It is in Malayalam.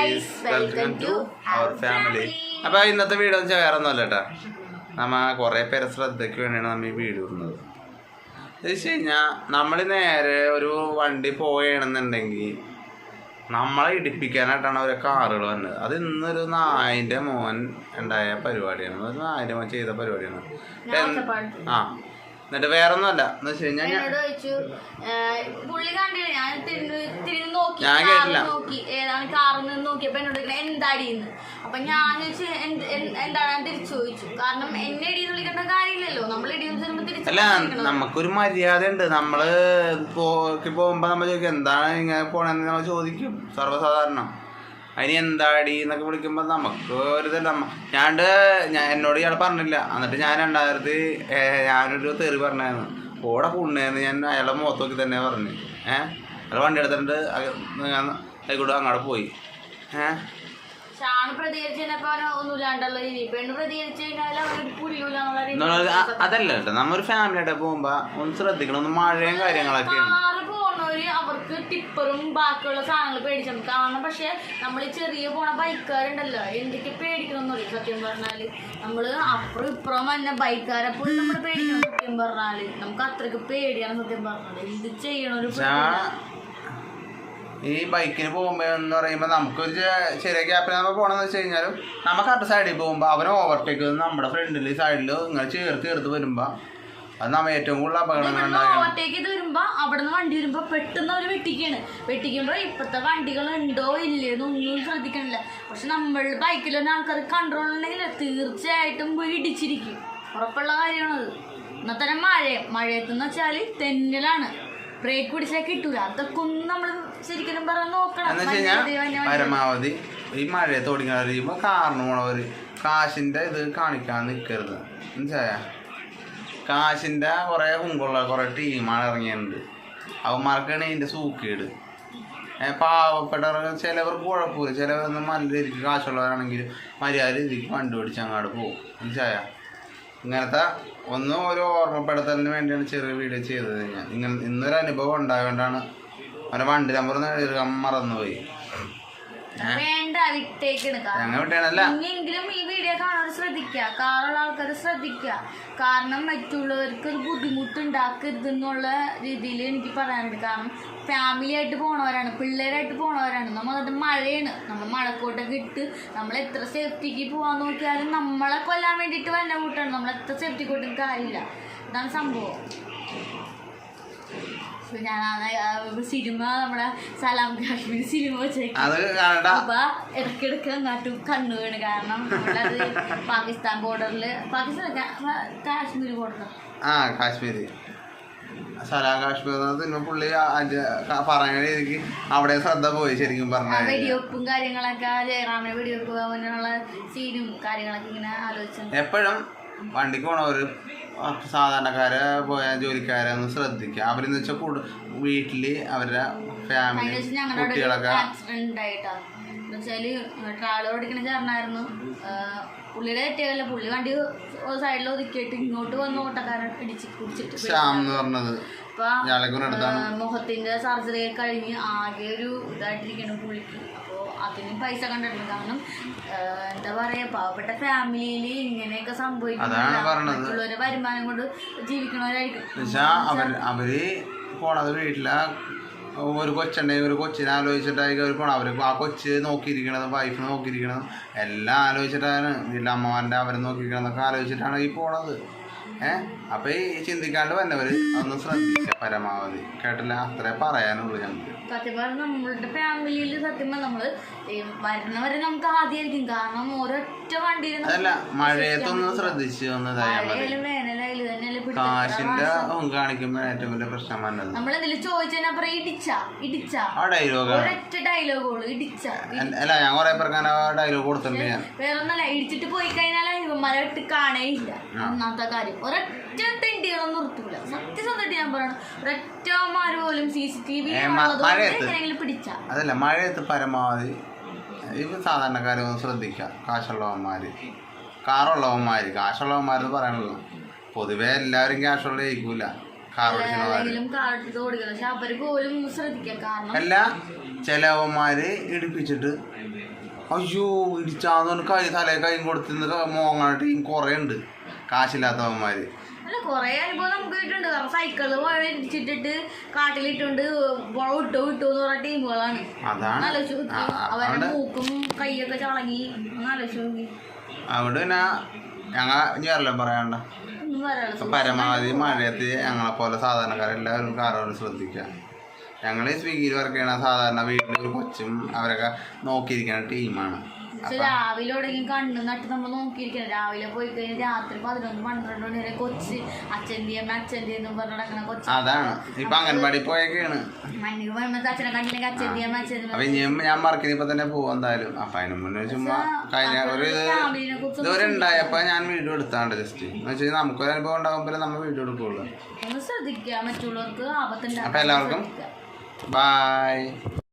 guys, welcome to our family. അപ്പൊ ഇന്നത്തെ വീഡിയോ എന്ന് വെച്ചാൽ വേറെ ഒന്നുമല്ല കേട്ടാ. നമ്മ കുറേ പേരെ ശ്രദ്ധയ്ക്ക് വേണ്ടിയാണ് നമ്മ ഈ വീഡിയോ ഇടുന്നത്. എന്ന് വെച്ച് കഴിഞ്ഞാൽ നമ്മൾ നേരെ ഒരു വണ്ടി പോവുകയാണെന്നുണ്ടെങ്കിൽ നമ്മളെ ഇടിപ്പിക്കാനായിട്ടാണ് അവരെ കാറുകൾ വന്നത്. അത് ഇന്നൊരു നായിന്റെ മോൻ ഉണ്ടായ പരിപാടിയാണ്. ഒരു നായിന്റെ മോൻ ചെയ്ത പരിപാടിയാണ്. ആ എന്നിട്ട് വേറെ ഒന്നുമല്ല എന്ന് വെച്ച് കഴിഞ്ഞാൽ ഞാൻ എന്നോട് ചോദിച്ചു പുള്ളി കണ്ടില്ല? ഞാൻ തിരിഞ്ഞു തിരിഞ്ഞു നോക്കി ഞാൻ കേട്ടില്ല. നോക്കി. ഏതാണ് കാറിൽ നിന്ന് നോക്കിയപ്പോ എന്നോട് എന്താടിന്ന് അപ്പൊ ഞാൻ ചോദിച്ചു "എന്ത്- എന്ത്- എന്താണ് ഞാൻ തിരിച്ചു ചോദിച്ചു. കാരണം എന്നെ ഇടിയെന്ന് വിളിക്കേണ്ട കാര്യമില്ലല്ലോ. നമ്മൾ ഇടിയെന്ന് ചെല്ലുമ്പോ തിരിച്ചു അല്ല നമുക്കൊരു മര്യാദ ഉണ്ട് നമ്മൾ പോകുമ്പോ നമ്മൾ ചോദിക്കും എന്താണ് ഇങ്ങനെ പോണെന്ന്? നമ്മൾ ചോദിക്കും സർവസാധാരണ. അതിന് എന്താടി എന്നൊക്കെ വിളിക്കുമ്പോൾ നമുക്ക് ഒരു ഇതല്ല ഞാണ്ട് ഞാൻ എന്നോട് ഇയാൾ പറഞ്ഞില്ല. എന്നിട്ട് ഞാൻ രണ്ടായിരത്തി ഞാനൊരു തെറി പറഞ്ഞായിരുന്നു. ഓടെ പുണ്ണേന്ന് ഞാൻ അയാളെ മുഖത്ത് നോക്കി തന്നെ പറഞ്ഞു. ഏഹ് അയാൾ വണ്ടി ഞാൻ ആയിക്കോട്ടെ അങ്ങോട്ട് പോയി. ഏഹ് അതല്ല കേട്ടോ. നമ്മൊരു ഫാമിലിയായിട്ട് പോകുമ്പോ ഒന്ന് ശ്രദ്ധിക്കണം. ഒന്ന് മഴയും കാര്യങ്ങളൊക്കെയാണ്. കാറ് അവർക്ക് ടിപ്പറും ബാക്കിയുള്ള സാധനങ്ങൾ പേടിച്ചു കാരണം പക്ഷെ നമ്മൾ ചെറിയ പോണ ബൈക്കുകാരുണ്ടല്ലോ എന്തൊക്കെ പേടിക്കണം പറയും സത്യം പറഞ്ഞാൽ? നമ്മൾ അപ്പുറം ഇപ്പുറം തന്നെ ബൈക്കുകാരെ പോലും നമ്മൾ പേടിക്കണം സത്യം പറഞ്ഞാൽ. നമുക്ക് അത്രയ്ക്ക് പേടിയാണ് സത്യം പറഞ്ഞാൽ. എന്ത് ചെയ്യണ ഒരു ഈ ബൈക്കിന് പോകുമ്പോ എന്ന് പറയുമ്പോ നമുക്കൊരു ഒരു ചെറിയ ഗ്യാപ്പിൽ നമ്മൾ പോണെന്ന് വെച്ച് കഴിഞ്ഞാലും നമുക്ക് അടുത്ത സൈഡിൽ പോകുമ്പോ അവന് ഓവർടേക്ക് നമ്മുടെ ഫ്രണ്ടിൽ സൈഡിൽ ഇങ്ങനെ ചേർത്ത് ചേർത്ത് വരുമ്പോ അത് ഏറ്റവും കൂടുതൽ അപകടങ്ങൾ ഓവർടേക്ക് ചെയ്ത് വരുമ്പോ അവിടെ നിന്ന് വണ്ടി വരുമ്പോ പെട്ടെന്ന് അവർ വെട്ടിക്കാണ്. വെട്ടിക്കുമ്പോ ഇപ്പത്തെ വണ്ടികൾ ഉണ്ടോ ഇല്ലേന്ന് ഒന്നും ശ്രദ്ധിക്കണില്ല. പക്ഷെ നമ്മൾ ബൈക്കിൽ തന്നെ ആൾക്കാർ കൺട്രോൾ ഉണ്ടെങ്കിൽ തീർച്ചയായിട്ടും പോയി ഇടിച്ചിരിക്കും. ഉറപ്പുള്ള കാര്യമാണത്. ഇന്നത്തെ മഴ മഴയത്തെന്ന് വെച്ചാൽ തെന്നലാണ്. ബ്രേക്ക് പിടിച്ചാൽ കിട്ടൂല. അതൊക്കെ ഒന്നും നമ്മൾ ശരിക്കും പറഞ്ഞാൽ നോക്കണം. പരമാവധി ഈ മഴയത്ത് കഴിയുമ്പോൾ കാറിന് പോണവര് കാശിന്റെ ഇത് കാണിക്കാൻ നിൽക്കരുത് മനസ്സിലായ? കാശിന്റെ കുറേ മുമ്പുള്ള കുറേ ടീമാണ് ഇറങ്ങിയിട്ടുണ്ട്. അവന്മാർക്കാണ് ഇതിന്റെ സൂക്കേട്. പാവപ്പെട്ടവർ ചിലവർക്ക് കുഴപ്പമില്ല. ചിലവരൊന്നും നല്ല രീതിക്ക് കാശുള്ളവരാണെങ്കിൽ മര്യാദ രീതിക്ക് വണ്ടി ഓടിച്ച് അങ്ങോട്ട് പോകും. മനസ്സിലായ? ഇങ്ങനത്തെ ഒന്നും ഒരു ഓർമ്മപ്പെടുത്തലിന് വേണ്ടിയാണ് ചെറിയ വീഡിയോ ചെയ്തത് ഞാൻ. ഇങ്ങനെ ഇന്നൊരു അനുഭവം ഉണ്ടായതുകൊണ്ടാണ് അവന്റെ വണ്ടി നമ്പർ എഴുതാൻ മറന്നുപോയി. വേണ്ട വിട്ടേക്കണ് ഇനിയെങ്കിലും ഈ വീഡിയോ കാണാൻ ശ്രദ്ധിക്കുക കാറുള്ള ആൾക്കാർ ശ്രദ്ധിക്കുക കാരണം മറ്റുള്ളവർക്ക് ഒരു ബുദ്ധിമുട്ടുണ്ടാക്കരുത് എന്നുള്ള രീതിയിൽ എനിക്ക് പറയാനുണ്ട്. കാരണം ഫാമിലി ആയിട്ട് പോണവരാണ് പിള്ളേരായിട്ട് പോണവരാണ്. നമ്മൾ അത് മഴയാണ്. നമ്മൾ മഴക്കോട്ടൊക്കെ ഇട്ട് നമ്മൾ എത്ര സേഫ്റ്റിക്ക് പോകാൻ നോക്കിയാലും നമ്മളെ കൊല്ലാൻ വേണ്ടിയിട്ട് വല്ല കൂട്ടാണ്. നമ്മൾ എത്ര സേഫ്റ്റി കൊണ്ടും കാര്യമില്ല. ഇതാണ് സംഭവം. ഞാൻ ആ സിനിമ നമ്മുടെ സലാം കാശ്മീർ സിനിമ അപ്പൊ ഇടയ്ക്കിടയ്ക്ക് അങ്ങോട്ടും കണ്ണു വീണ് കാരണം നമ്മളത് പാകിസ്ഥാൻ ബോർഡറിൽ പാകിസ്ഥാൻ കാശ്മീർ ബോർഡർ ആ സലാം കാശ്മീർ സിനിമ പുള്ളി രീതിക്ക് അവിടെ ശ്രദ്ധ പോയി ശരിക്കും പറഞ്ഞാൽ വെടിവെപ്പും കാര്യങ്ങളൊക്കെ ജയറാമിനെ വെടിവെപ്പ് അങ്ങനെയുള്ള സീനും കാര്യങ്ങളൊക്കെ ഇങ്ങനെ ആലോചിച്ചു എപ്പോഴും വണ്ടിക്ക് പോണവര് സാധാരണക്കാരെ പോയ ജോലിക്കാരെ ഒന്ന് ശ്രദ്ധിക്കുക. അവരെന്ന് വെച്ചാൽ കൂടു വീട്ടിൽ അവരുടെ ഫാമിലി കുട്ടികളൊക്കെ ട്രാവലർ ഓടിക്കുന്ന ചേർന്നായിരുന്നു പുള്ളിയുടെ തെറ്റുകയല്ല പുള്ളി വണ്ടി സൈഡിൽ ഒതുക്കിയിട്ട് ഇങ്ങോട്ട് വന്ന് ഓട്ടക്കാരൻ ഇടിച്ച് കുടിച്ചിട്ട് ശ്യാം എന്ന് പറഞ്ഞത്. മുഖത്തിന്റെ സർജറി കഴിഞ്ഞ് ആകെ ഒരു ഇതായിട്ടിരിക്കണം പുള്ളിക്ക്. അപ്പോൾ അതിനും പൈസ കണ്ടിട്ടുണ്ട് കാരണം എന്താ പറയാ പാവപ്പെട്ട ഫാമിലിയിൽ ഇങ്ങനെയൊക്കെ. മറ്റുള്ളവരെ വരുമാനം കൊണ്ട് ജീവിക്കണവരായിരിക്കും അവർ പോണത് വീട്ടില ഒരു കൊച്ചുണ്ടെങ്കിൽ ഒരു കൊച്ചിനെ ആലോചിച്ചിട്ടായിരിക്കും അവർ പോണത്. അവർ ആ കൊച്ച് നോക്കിയിരിക്കണതും വൈഫ് നോക്കിയിരിക്കണതും എല്ലാം ആലോചിച്ചിട്ടാണ് വീട്ടിലെ അമ്മമാരുടെ അവരെ നോക്കിയിരിക്കണതൊക്കെ ആലോചിച്ചിട്ടാണ് ഈ പോണത്. ഏഹ് അപ്പൊ ഈ ചിന്തിക്കാണ്ട് വന്നവര് ഒന്ന് ശ്രദ്ധിച്ച പരമാവധി. കേട്ടില്ല അത്രേ പറയാനുള്ളൂ ഞങ്ങൾക്ക് സത്യം പറഞ്ഞാൽ നമ്മളുടെ ഫാമിലിയിൽ സത്യം നമ്മൾ വരുന്നവരെ നമുക്ക് ആദ്യമായിരിക്കും കാരണം ഒരൊറ്റ വണ്ടിയിൽ അതല്ല മഴയത്തൊന്ന് ശ്രദ്ധിച്ചു മഴയായാലും വേനലായാലും തന്നെയല്ലേ കാശിന്റെ കാണിക്കുമ്പോ ഏറ്റവും വലിയ പ്രശ്നം വന്നത്. നമ്മളെന്തിൽ ചോദിച്ചാൽ പറയും ഇടിച്ച ഇടിച്ച. ഒരൊറ്റ ഡയലോഗുള്ളൂ ഇടിച്ച അല്ല ഞാൻ കൊറേ പേർക്ക് ഡയലോഗ് കൊടുത്തിട്ടുണ്ട് ഞാൻ. വേറൊന്നല്ല ഇടിച്ചിട്ട് പോയി കഴിഞ്ഞാൽ ഇട്ട് കാണേയില്ല ഒന്നാമത്തെ കാര്യം. ഒരൊറ്റ തെണ്ടികളൊന്നും നിർത്തൂല. സത്യസന്ധമായിട്ട് ഞാൻ പറയണം ഒരൊറ്റമാര് പോലും സി സി ടി വി. പിടിച്ച. അതല്ല മഴയത്ത് പരമാവധി ഇത് സാധാരണക്കാരൊന്നും ഒന്ന് കാശുള്ളവന്മാര്. കാറുള്ളവന്മാര്. കാശുള്ളവന്മാരെന്ന് പറയാനുള്ളൂ പൊതുവേ എല്ലാവരും ക്യാഷുള്ള ജയിക്കൂല കാർ ശ്രദ്ധിക്കുക അല്ല ചിലവന്മാര് ഇടിപ്പിച്ചിട്ട് അയ്യോ ഇടിച്ചാന്ന് കൈ തലേ കൈയും കൊടുത്തിന്ന് മോങ്ങണ ടീം കൊറേ ഉണ്ട്. കാശില്ലാത്തവന്മാര്. അല്ല കൊറേ അനുഭവം നമുക്ക് കിട്ടുന്നുണ്ട് കാരണം സൈക്കിൾ വഴി ഇടിച്ചിട്ടിട്ട് കാട്ടിലിട്ടുണ്ട്. ഇട്ടോ ഇട്ടോ എന്ന് പറഞ്ഞ ടീമുകളാണ്. അവരുടെ മൂക്കും കൈയൊക്കെ ചളങ്ങി. ആലോചിച്ചു അവിടെ പിന്നെ ഞങ്ങ ഞാറല്ലോ പറയാണ്ട പരമാവധി മഴയത്ത് ഞങ്ങളെ പോലെ സാധാരണക്കാരെല്ലാവരും കാറോട് ശ്രദ്ധിക്കുക. ഞങ്ങൾ സ്വിഗ്ഗിയിൽ വർക്ക് ചെയ്യണ സാധാരണ വീട്ടിൽ ഒരു കൊച്ചും അവരൊക്കെ നോക്കിയിരിക്കുന്ന ടീമാണ് രാവിലെ എവിടെയെങ്കിലും കണ്ണു നട്ട് നമ്മൾ നോക്കിയിരിക്കണം. രാവിലെ പോയി കഴിഞ്ഞാൽ രാത്രി പതിനൊന്ന് പന്ത്രണ്ട് മണി വരെ കൊച്ച് അച്ഛന്റെ അമ്മ അച്ഛന്റെ എന്നും പറഞ്ഞു നടക്കണ കൊച്ച്. അതാണ്. ഇപ്പൊ അംഗൻവാടി പോയൊക്കെയാണ് മണ്ണിൽ വീഴുമ്പോൾ അച്ഛനെ കണ്ടില്ലെങ്കിൽ അച്ഛന്റെ അമ്മ അച്ഛന്റെ അപ്പൊ ഇനിയും ഞാൻ മറക്കിന് ഇപ്പൊ തന്നെ പോകും എന്തായാലും. അപ്പൊ അതിന് മുന്നേ ചുമ്മാ കഴിഞ്ഞ ഒരു ഇതുവരെ ഉണ്ടായപ്പോ ഞാൻ വീഡിയോ എടുത്താണ്ട് ജസ്റ്റ് എന്ന് വെച്ചാൽ നമുക്കൊരു അനുഭവം ഉണ്ടാകുമ്പോൾ നമ്മൾ വീഡിയോ എടുക്കുള്ളൂ. ഒന്ന് ശ്രദ്ധിക്കാൻ മറ്റുള്ളവർക്ക് ആപത്തുണ്ടാകും അപ്പൊ എല്ലാവർക്കും ശ്രദ്ധിക്കുക. ബായ്